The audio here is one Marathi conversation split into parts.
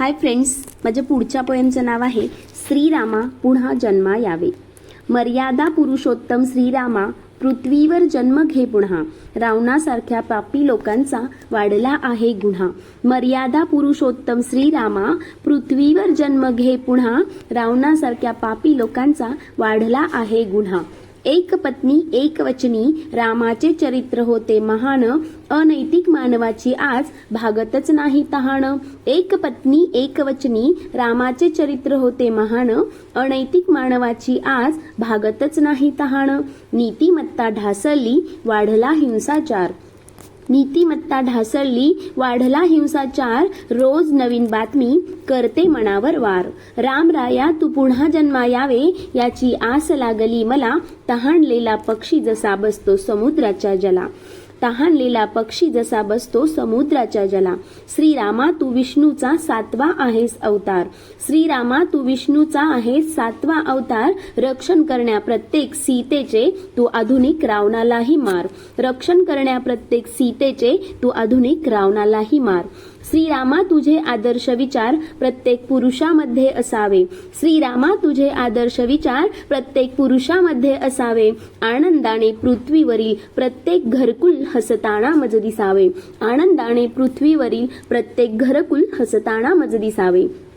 हाय फ्रेंड्स माझ्या पुढच्या पोयमचं नाव आहे श्रीरामा पुन्हा जन्मा यावे. मर्यादा पुरुषोत्तम श्रीरामा पृथ्वीवर जन्म घे पुन्हा. रावणासारख्या पापी लोकांचा वाढला आहे गुन्हा. मर्यादा पुरुषोत्तम श्रीरामा पृथ्वीवर जन्म घे पुन्हा. रावणासारख्या पापी लोकांचा वाढला आहे गुन्हा. एक पत्नी एक वचनी रामाचे चरित्र होते महान अनैतिक मानवाची आज भागतच नाही तहान. एक पत्नी एक वचनी रामाचे चरित्र होते महान अनैतिक मानवाची आज भागतच नाही तहान. नीतिमत्ता ढासळली वाढला हिंसाचार. नीतिमत्ता ढासळली वाढला हिंसाचार रोज नवीन बातमी करते मनावर वार. राम राया तू पुन्हा जन्मा यावे याची आस लागली मला तहानलेला पक्षी जसा बसतो समुद्राच्या जला. तहानलेला पक्षी जसा बसतो समुद्राच्या जला. श्रीरामा तू विष्णूचा सातवा आहेस अवतार. श्रीरामा तू विष्णूचा आहेस सातवा अवतार. रक्षण करण्या प्रत्येक सीतेचे तू आधुनिक रावणालाही मार. रक्षण करण्या प्रत्येक सीतेचे तू आधुनिक रावणालाही मार. श्रीरामा तुझे आदर्श विचार प्रत्येक पुरुषामध्ये असावे. श्रीरामा तुझे आदर्श विचार प्रत्येक पुरुषामध्ये असावे. आनंदाने पृथ्वीवरील प्रत्येक घरकुल हसताना मज दिसावे. आनंदाने पृथ्वीवरील प्रत्येक घरकुल हसताना मज दिसावे.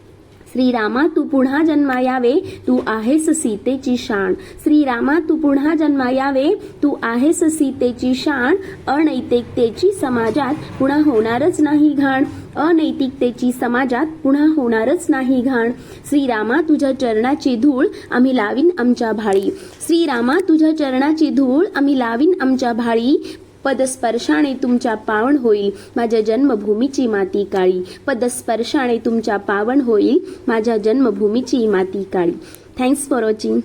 श्रीरामा तू पुन्हा जन्मा यावे तू आहेस सीतेची शाण. श्रीरामा तू पुन्हा जन्मा यावे तू आहेस सीतेची शाण. अनैतिकतेची समाजात पुन्हा होणारच नाही घाण. अनैतिकतेची समाजात पुन्हा होणारच नाही घाण. श्रीरामा तुझ्या चरणाची धूळ आम्ही लावीन आमच्या भाळी. श्रीरामा तुझ्या चरणाची धूळ आम्ही लावीन आमच्या भाळी. पदस्पर्शाने तुमच्या पावन होईल. माझ्या जन्मभूमीची माती काळी. पदस्पर्शाने तुमच्या पावन होईल. माझ्या जन्मभूमीची माती काळी. Thanks for watching